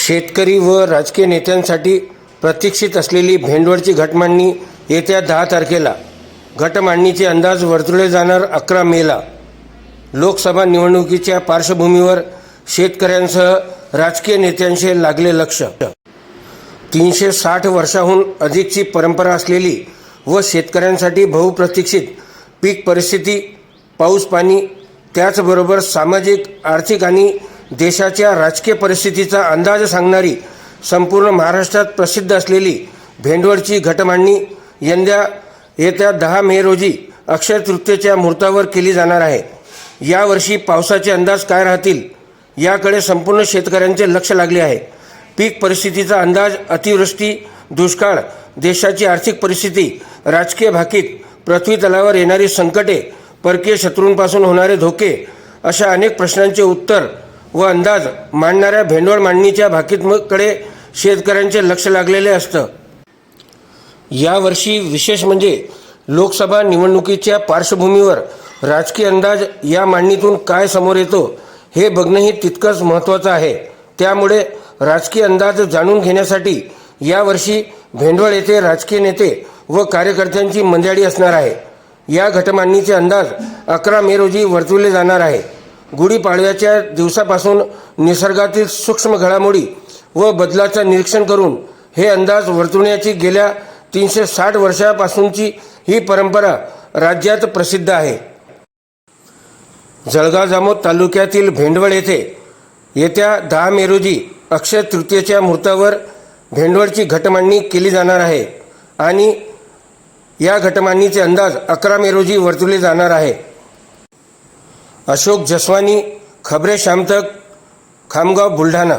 शेतकरी व राजकीय नेत्यांसाठी प्रतीक्षित असलेली भेंडवळची घटमांडणी येत्या दहा तारखेला. घटमांडणीचे अंदाज वर्तुळे जाणार अकरा मेला. लोकसभा निवडणुकीच्या पार्श्वभूमीवर शेतकऱ्यांसह राजकीय नेत्यांशी लागले लक्ष. तीनशे साठ वर्षाहून अधिकची परंपरा असलेली व शेतकऱ्यांसाठी बहुप्रतीक्षित पीक परिस्थिती पाऊस पाणी त्याचबरोबर सामाजिक आर्थिक आणि देशाच्या राजकीय परिस्थितीचा अंदाज सांगणारी संपूर्ण महाराष्ट्रात प्रसिद्ध असलेली भेंडवडची घटमांडणी यंदा येत्या दहा मे रोजी अक्षय तृतीयेच्या मुहूर्तावर केली जाणार आहे. यावर्षी पावसाचे अंदाज काय राहतील याकडे संपूर्ण शेतकऱ्यांचे लक्ष लागले आहे. पीक परिस्थितीचा अंदाज अतिवृष्टी दुष्काळ देशाची आर्थिक परिस्थिती राजकीय भाकीत पृथ्वी तलावर येणारी संकटे परकीय शत्रूंपासून होणारे धोके अशा अनेक प्रश्नांचे उत्तर व अंदाज मांडणाऱ्या भेंडवळ मांडणीच्या भाकीतकडे शेतकऱ्यांचे लक्ष लागलेले असतं. यावर्षी विशेष म्हणजे लोकसभा निवडणुकीच्या पार्श्वभूमीवर राजकीय अंदाज या मांडणीतून काय समोर येतो हे बघणंही तितकंच महत्त्वाचं आहे. त्यामुळे राजकीय अंदाज जाणून घेण्यासाठी यावर्षी भेंडवळ येथे राजकीय नेते व कार्यकर्त्यांची मंजाडी असणार आहे. या घटमांडणीचे अंदाज अकरा मे रोजी वर्तवले जाणार आहे. गुढीपाडव्याच्या दिवसापासून निसर्गातील सूक्ष्म घडामोडी व बदलाचं निरीक्षण करून हे अंदाज वर्तवण्याची गेल्या तीनशे साठ वर्षापासूनची ही परंपरा राज्यात प्रसिद्ध आहे. जळगाव जामोद तालुक्यातील भेंडवळ येथे येत्या दहा मे रोजी अक्षय तृतीयेच्या मुहूर्तावर भेंडवळची घटमांडणी केली जाणार आहे आणि या घटमांडणीचे अंदाज अकरा मे रोजी वर्तवले जाणार आहे. अशोक जसवानी खबरे शामतक खामगाव बुलढाणा.